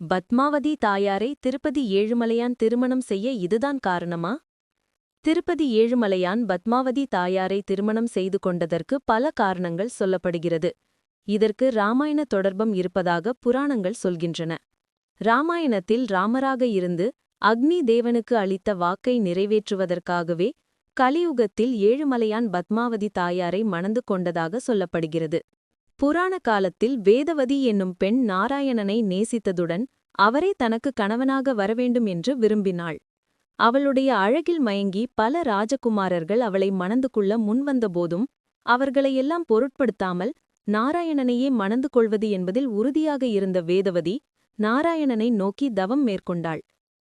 பத்மாவதி தாயாரை திருப்பதி ஏழுமலையான் திருமணம் செய்ய இதுதான் காரணமா? திருப்பதி ஏழுமலையான் பத்மாவதி தாயாரை திருமணம் செய்து கொண்டதற்கு பல காரணங்கள் சொல்லப்படுகிறது. இதற்கு ராமாயண தொடர்பம் இருப்பதாக புராணங்கள் சொல்கின்றன. ராமாயணத்தில் ராமராக இருந்து அக்னி தேவனுக்கு அளித்த வாக்கை நிறைவேற்றுவதற்காகவே கலியுகத்தில் ஏழுமலையான் பத்மாவதி தாயாரை மணந்து கொண்டதாக சொல்லப்படுகிறது. புராண காலத்தில் வேதவதி என்னும் பெண் நாராயணனை நேசித்ததுடன் அவரே தனக்கு கணவனாக வரவேண்டும் என்று விரும்பினாள். அவளுடைய அழகில் மயங்கி பல ராஜகுமாரர்கள் அவளை மணந்து கொள்ள முன்வந்தபோதும் அவர்களையெல்லாம் பொருட்படுத்தாமல் நாராயணனையே மணந்து கொள்வது என்பதில் உறுதியாக இருந்த வேதவதி நாராயணனை நோக்கி தவம் மேற்கொண்டாள்.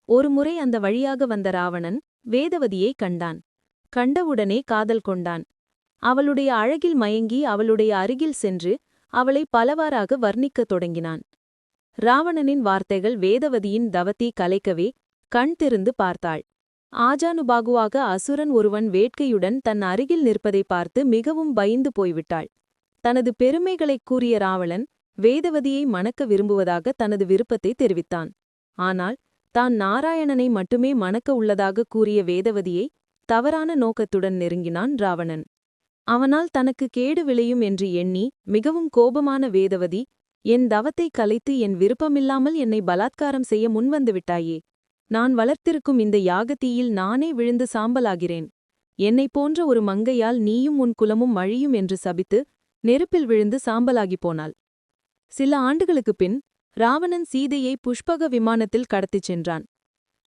ஒருமுறை அந்த வழியாக வந்த ராவணன் வேதவதியை கண்டான். கண்டவுடனே காதல் கொண்டான். அவளுடைய அழகில் மயங்கி அவளுடைய அருகில் சென்று அவளை பலவாறாக வர்ணிக்கத் தொடங்கினான். ராவணனின் வார்த்தைகள் வேதவதியின் தவத்தை கலைக்கவே கண் திறந்து பார்த்தாள். ஆஜானுபாகுவாக அசுரன் ஒருவன் வேட்கையுடன் தன் அருகில் நிற்பதை பார்த்து மிகவும் பயந்து போய்விட்டாள். தனது பெருமைகளைக் கூறிய ராவணன் வேதவதியை மணக்க விரும்புவதாக தனது விருப்பத்தை தெரிவித்தான். ஆனால் தான் நாராயணனை மட்டுமே மணக்க உள்ளதாக கூறிய வேதவதியை தவறான நோக்கத்துடன் நெருங்கினான் ராவணன். அவனால் தனக்கு கேடு விளையும் என்று எண்ணி மிகவும் கோபமான வேதவதி என் தவத்தை கலைத்து என் விருப்பமில்லாமல் என்னை பலாத்காரம் செய்ய முன்வந்துவிட்டாயே. நான் வளர்த்திருக்கும் இந்த யாகத்தீயில் நானே விழுந்து சாம்பலாகிறேன். என்னைப் போன்ற ஒரு மங்கையால் நீயும் உன் குலமும் மழியும் என்று சபித்து நெருப்பில் விழுந்து சாம்பலாகிப் போனாள். சில ஆண்டுகளுக்குப் பின் ராவணன் சீதையை புஷ்பக விமானத்தில் கடத்திச் சென்றான்.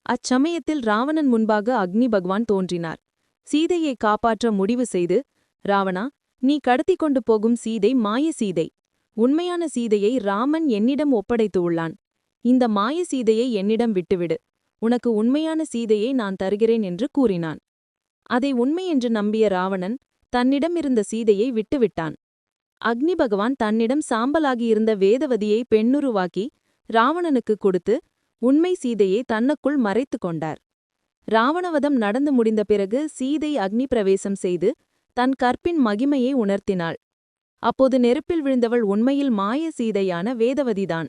அச்சமயத்தில் ராவணன் முன்பாக அக்னி பகவான் தோன்றினார். சீதையை காப்பாற்ற முடிவு செய்து ராவணா நீ கடத்திக் கொண்டு போகும் சீதை மாய சீதை. உண்மையான சீதையை ராமன் என்னிடம் ஒப்படைத்து உள்ளான். இந்த மாய சீதையை என்னிடம் விட்டுவிடு. உனக்கு உண்மையான சீதையை நான் தருகிறேன் என்று கூறினான். அதை உண்மை என்று நம்பிய ராவணன் தன்னிடமிருந்த சீதையை விட்டுவிட்டான். அக்னி பகவான் தன்னிடம் சாம்பலாகியிருந்த வேதவதியை பெண்ணுருவாக்கி ராவணனுக்கு கொடுத்து உண்மை சீதையை தன்னுக்குள் மறைத்து கொண்டார். ராவணவதம் நடந்து முடிந்த பிறகு சீதை அக்னி பிரவேசம் செய்து தன் கற்பின் மகிமையை உணர்த்தினாள். அப்போது நெருப்பில் விழுந்தவள் உண்மையில் மாய சீதையான வேதவதிதான்.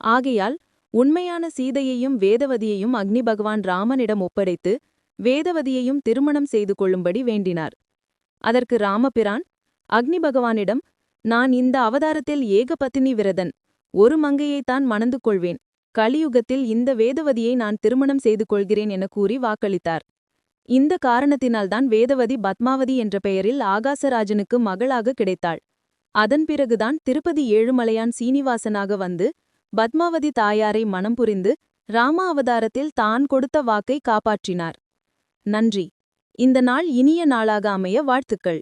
ஆகையால் உண்மையான சீதையையும் வேதவதியையும் அக்னி பகவான் ராமனிடம் ஒப்படைத்து வேதவதியையும் திருமணம் செய்து கொள்ளும்படி வேண்டினார். அதற்கு ராமபிரான் அக்னி பகவானிடம் நான் இந்த அவதாரத்தில் ஏகபத்தினி விரதன். ஒரு மங்கையைத்தான் மணந்து கொள்வேன். கலியுகத்தில் இந்த வேதவதியை நான் திருமணம் செய்து கொள்கிறேன் என கூறி வாக்களித்தார். இந்த காரணத்தினால்தான் வேதவதி பத்மாவதி என்ற பெயரில் ஆகாசராஜனுக்கு மகளாக கிடைத்தாள். அதன் பிறகுதான் திருப்பதி ஏழுமலையான் சீனிவாசனாக வந்து பத்மாவதி தாயாரை மனம் புரிந்து ராம அவதாரத்தில் தான் கொடுத்த வாக்கை காப்பாற்றினார். நன்றி. இந்த நாள் இனிய நாளாக அமைய வாழ்த்துக்கள்.